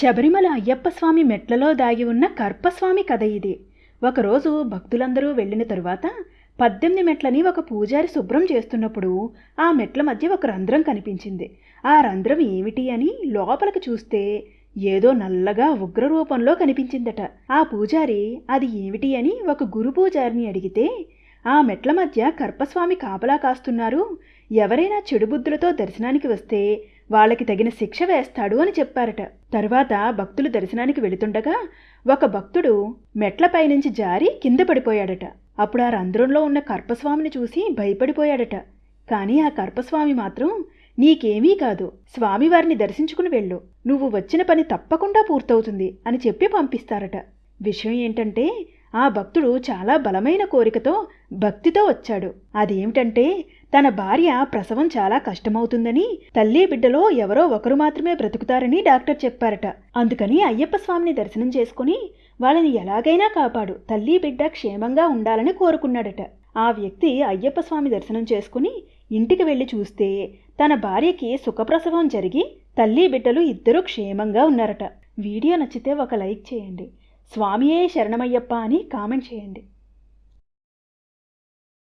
శబరిమల అయ్యప్ప స్వామి మెట్లలో దాగి ఉన్న కర్పస్వామి కథ ఇది. ఒకరోజు భక్తులందరూ వెళ్ళిన తరువాత పద్దెనిమిది మెట్లని ఒక పూజారి శుభ్రం చేస్తున్నప్పుడు ఆ మెట్ల మధ్య ఒక రంధ్రం కనిపించింది. ఆ రంధ్రం ఏమిటి అని లోపలికి చూస్తే ఏదో నల్లగా ఉగ్ర రూపంలో కనిపించిందట. ఆ పూజారి అది ఏమిటి అని ఒక గురు పూజారిని అడిగితే ఆ మెట్ల మధ్య కర్పస్వామి కాపలా కాస్తున్నారు. ఎవరైనా చెడు బుద్ధులతో దర్శనానికి వస్తే వాళ్ళకి తగిన శిక్ష వేస్తాడు అని చెప్పారట. తరువాత భక్తులు దర్శనానికి వెళుతుండగా ఒక భక్తుడు మెట్లపై నుంచి జారి కింద పడిపోయాడట. అప్పుడు ఆ రంధ్రంలో ఉన్న కర్పస్వామిని చూసి భయపడిపోయాడట. కానీ ఆ కర్పస్వామి మాత్రం నీకేమీ కాదు స్వామివారిని దర్శించుకుని వెళ్ళు. నువ్వు వచ్చిన పని తప్పకుండా పూర్తవుతుంది అని చెప్పి పంపిస్తారట. విషయం ఏంటంటే ఆ భక్తుడు చాలా బలమైన కోరికతో భక్తితో వచ్చాడు. అదేమిటంటే తన భార్య ప్రసవం చాలా కష్టమవుతుందని తల్లి బిడ్డలో ఎవరో ఒకరు మాత్రమే బ్రతుకుతారని డాక్టర్ చెప్పారట. అందుకని అయ్యప్ప స్వామిని దర్శనం చేసుకుని వాళ్ళని ఎలాగైనా కాపాడు తల్లి బిడ్డ క్షేమంగా ఉండాలని కోరుకున్నాడట. ఆ వ్యక్తి అయ్యప్ప స్వామి దర్శనం చేసుకుని ఇంటికి వెళ్ళి చూస్తే తన భార్యకి సుఖప్రసవం జరిగి తల్లి బిడ్డలు ఇద్దరూ క్షేమంగా ఉన్నారట. వీడియో నచ్చితే ఒక లైక్ చేయండి. స్వామియే శరణమయ్యప్ప అని కామెంట్ చేయండి.